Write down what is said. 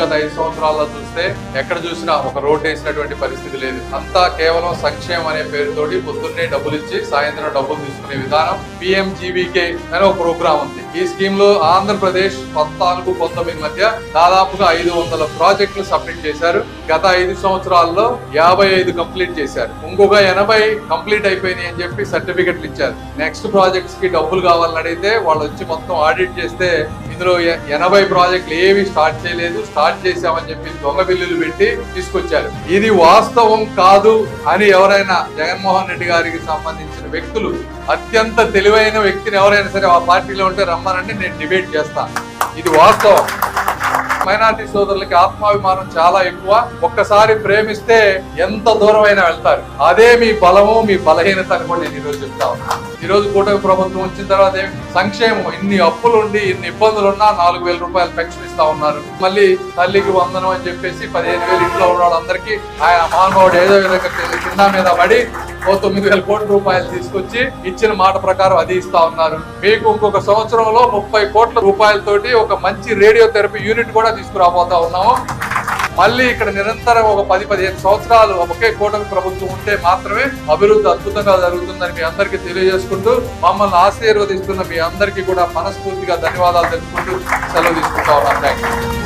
గత ఐదు సంవత్సరాల్లో చూస్తే ఎక్కడ చూసినా ఒక రోడ్డు వేసినటువంటి పరిస్థితి లేదు. అంతా కేవలం సంక్షేమం అనే పేరుతోటి పొద్దున్నే డబ్బులు ఇచ్చి సాయంత్రం డబ్బులు తీసుకునే విధానం పిఎంజీవీకే అనే ఒక ప్రోగ్రామ్ ఉంది. ఈ స్కీమ్లో ఆంధ్రప్రదేశ్ పద్నాలుగు పంతొమ్మిది మధ్య దాదాపుగా ఐదు వందల ప్రాజెక్టులు సబ్మిట్ చేశారు. గత ఐదు సంవత్సరాల్లో యాభై ఐదు కంప్లీట్ చేశారు. ఇంకొక ఎనభై కంప్లీట్ అయిపోయినాయి అని చెప్పి సర్టిఫికెట్లు ఇచ్చారు. నెక్స్ట్ ప్రాజెక్ట్స్కి డబ్బులు కావాలని అడిగితే వాళ్ళు వచ్చి మొత్తం ఆడిట్ చేస్తే ఇందులో ఎనభై ప్రాజెక్టులు ఏవి స్టార్ట్ చేయలేదు. స్టార్ట్ చేశామని చెప్పి దొంగ బిల్లులు పెట్టి తీసుకొచ్చారు. ఇది వాస్తవం కాదు అని ఎవరైనా జగన్మోహన్ రెడ్డి గారికి సంబంధించిన వ్యక్తులు అత్యంత తెలివైన వ్యక్తిని ఎవరైనా సరే ఆ పార్టీలో ఉంటే రమ్మనండి నేను డిబేట్ చేస్తాను ఇది వాస్తవం. మైనార్టీ సోదరులకి ఆత్మాభిమానం చాలా ఎక్కువ. ఒక్కసారి ప్రేమిస్తే ఎంత దూరమైనా వెళ్తారు. అదే మీ బలము మీ బలహీనత అని కూడా నేను ఈరోజు చెప్తా ఉన్నా. ఈరోజు కూటమి ప్రభుత్వం వచ్చిన తర్వాత సంక్షేమం? ఇన్ని అప్పులు ఉండి ఇన్ని ఇబ్బందులున్నా నాలుగు వేల రూపాయలు పెన్షన్ ఇస్తా ఉన్నారు. మళ్ళీ తల్లికి వందనం అని చెప్పేసి పదిహేను వేలు ఇంట్లో ఉన్న వాళ్ళందరికీ ఆయన మహానుభావుడు ఏదో విధంగా కింద మీద పడి ఓ తొమ్మిది వేల కోట్ల రూపాయలు తీసుకొచ్చి ఇచ్చిన మాట ప్రకారం అది ఇస్తా ఉన్నారు. మీకు ఇంకొక సంవత్సరంలో ముప్పై కోట్ల రూపాయలతోటి ఒక మంచి రేడియో థెరపీ యూనిట్ కూడా తీసుకురాబోతా ఉన్నాము. మళ్ళీ ఇక్కడ నిరంతరం ఒక పది పదిహేను సంవత్సరాలు ఒకే కూటమి ప్రభుత్వం ఉంటే మాత్రమే అభివృద్ధి అద్భుతంగా జరుగుతుందని మీ అందరికీ తెలియజేసుకుంటూ మమ్మల్ని ఆశీర్వదిస్తున్న మీ అందరికీ కూడా మనస్ఫూర్తిగా ధన్యవాదాలు తెలుపుకుంటూ సెలవు తీసుకుంటా ఉన్నాను థ్యాంక్ యూ